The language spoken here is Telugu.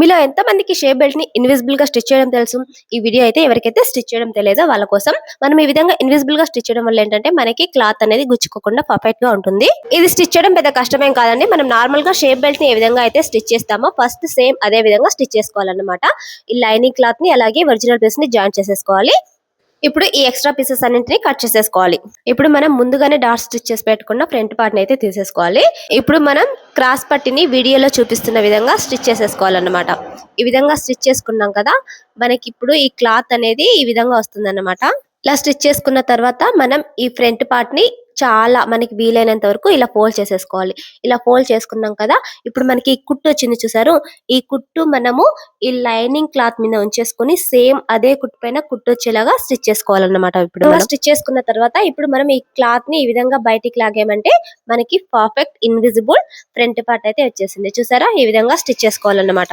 మీలో ఎంత మందికి షేప్ బెల్ట్ని ఇన్విజిబుల్గా స్టిచ్ చేయడం తెలుసు? ఈ వీడియో అయితే ఎవరికైతే స్టిచ్ చేయడం తెలియదో వాళ్ళ కోసం. మనం ఈ విధంగా ఇన్విజిబుల్గా స్టిచ్ చేయడం వల్ల ఏంటంటే మనకి క్లాత్ అనేది గుచ్చుకోకుండా పర్ఫెక్ట్గా ఉంటుంది. ఇది స్టిచ్ చేయడం పెద్ద కష్టమేం కాదండి. మనం నార్మల్గా షేప్ బెల్ట్ని ఏ విధంగా అయితే స్టిచ్ చేస్తామో ఫస్ట్ సేమ్ అదే విధంగా స్టిచ్ చేసుకోవాలన్నమాట. ఈ లైనింగ్ క్లాత్ని అలాగే ఒరిజినల్ పీస్ని జాయిన్ చేసేసుకోవాలి. ఇప్పుడు ఈ ఎక్స్ట్రా పీసెస్ అన్నింటినీ కట్ చేసేసుకోవాలి. ఇప్పుడు మనం ముందుగానే డాట్ స్టిచ్ చేసి పెట్టుకున్న ఫ్రంట్ పార్ట్ని అయితే తీసేసుకోవాలి. ఇప్పుడు మనం క్రాస్ పట్టిని వీడియోలో చూపిస్తున్న విధంగా స్టిచ్ చేసేసుకోవాలన్నమాట. ఈ విధంగా స్టిచ్ చేసుకున్నాం కదా మనకి ఇప్పుడు ఈ క్లాత్ అనేది ఈ విధంగా వస్తుంది ఇలా స్టిచ్ చేసుకున్న తర్వాత మనం ఈ ఫ్రంట్ పార్ట్ని చాలా మనకి వీలైనంత వరకు ఇలా ఫోల్డ్ చేసేసుకోవాలి. ఇలా ఫోల్డ్ చేసుకున్నాం కదా ఇప్పుడు మనకి ఈ కుట్టు వచ్చింది చూసారు. ఈ కుట్టు మనము ఈ లైనింగ్ క్లాత్ మీద ఉంచేసుకొని సేమ్ అదే కుట్టు పైన కుట్టు వచ్చేలాగా స్టిచ్ చేసుకోవాలన్నమాట ఇప్పుడు స్టిచ్ చేసుకున్న తర్వాత ఇప్పుడు మనం ఈ క్లాత్ని ఈ విధంగా బయటికి లాగేమంటే మనకి పర్ఫెక్ట్ ఇన్విజిబుల్ ఫ్రంట్ పార్ట్ అయితే వచ్చేసింది. చూసారా? ఈ విధంగా స్టిచ్ చేసుకోవాలన్నమాట.